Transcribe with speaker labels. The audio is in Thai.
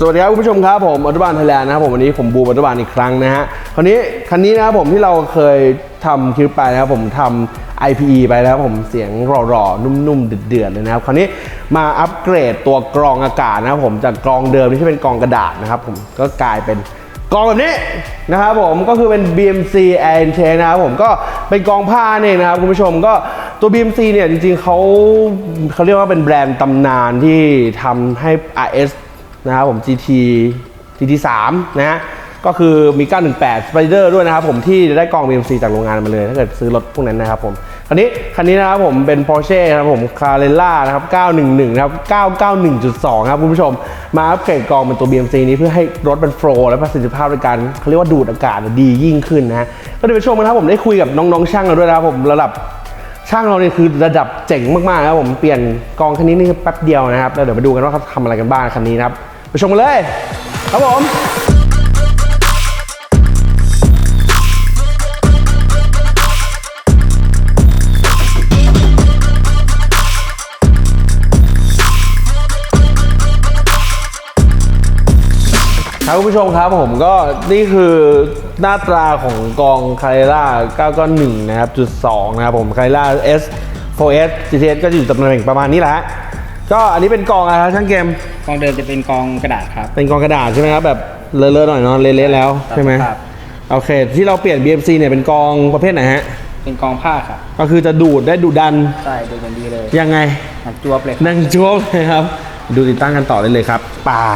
Speaker 1: สวัสดีครับคุณผู้ชมครับผมอนุบาลไทยแลนด์นะครับผมวันนี้ผมบูมอนุบาลอีกครั้งนะฮะคราวนี้คันนี้นะครับผมที่เราเคยทำคลิปไปนะครับผมทำ IPE ไปแล้วผมเสียงหล่อๆนุ่มๆเดือดๆเลยนะครับคราวนี้มาอัปเกรดตัวกรองอากาศนะครับผมจากกรองเดิมที่เป็นกรองกระดาษนะครับผมก็กลายเป็นกรองแบบนี้นะครับผมก็คือเป็น BMC Air Intake นะครับผมก็เป็นกรองผ้านี่เองนะครับคุณผู้ชมก็ตัว BMC เนี่ยจริงๆเขาเขาเรียกว่าเป็นแบรนด์ตำนานที่ทำให้ RS นะครับผม GT GT 3นะฮะก็คือมี 918 Spider ด้วยนะครับผมที่ได้กล่อง BMC จากโรงงานมาเลย ถ้าเกิดซื้อรถพวกนั้นนะครับผม คันนี้คันนี้นะครับผมเป็น Porsche นะครับผม Carrera นะครับ 911 นะครับ 991.2 ครับคุณผู้ชม มาอัปเกรดกล่องเป็นตัว BMC นี้เพื่อให้รถมันโฟล์และประสิทธิภาพในการเขาเรียกว่าดูดอากาศดียิ่งขึ้นนะฮะก็เดี๋ยวไปชมกันครับผมได้คุยกับน้องๆช่างเราด้วยนะครับผมระดับช่างเราเนี่ยคือระดับเจ๋งมากๆนะครับผมเปลี่ยนกองคันนี้นี่แป๊บเดียวนะครับแล้วเดี๋ยวมาดูกันว่าเขาทำอะไรกันบ้างคันนี้นะครับ ไปชมกันเลย ครับผมครับคุณผู้ชมครับผมก็นี่คือหน้าตราของกองคาเรล่า991นะครับจุด2นะครับผมคาเรล่า S 4S GTS ก็จะอยู่ตำแหน่งประมาณนี้แหละ ก็อันนี้เป็นกองอะไรครับช่างเกม
Speaker 2: กองเดิมจะเป็นกองกระดาษครับ
Speaker 1: เป็นกองกระดาษใช่ไหมครับแบบเลอะๆหน่อยเนาะเละๆแล้วใช่ไหม
Speaker 2: ครับ
Speaker 1: โอเค ที่เราเปลี่ยน BMC เนี่ยเป็นกองประเภทไหนฮะ
Speaker 2: เป็นกองผ้าครับ
Speaker 1: ก็คือจะดูดได้ดูดัน
Speaker 2: ใช่ดูกันดีเลย
Speaker 1: ยังไง
Speaker 2: หนักจวบเลย
Speaker 1: นั่งจ้วบเลยครับ ดูติดตั้งกันต่อได้เลยครับไป่า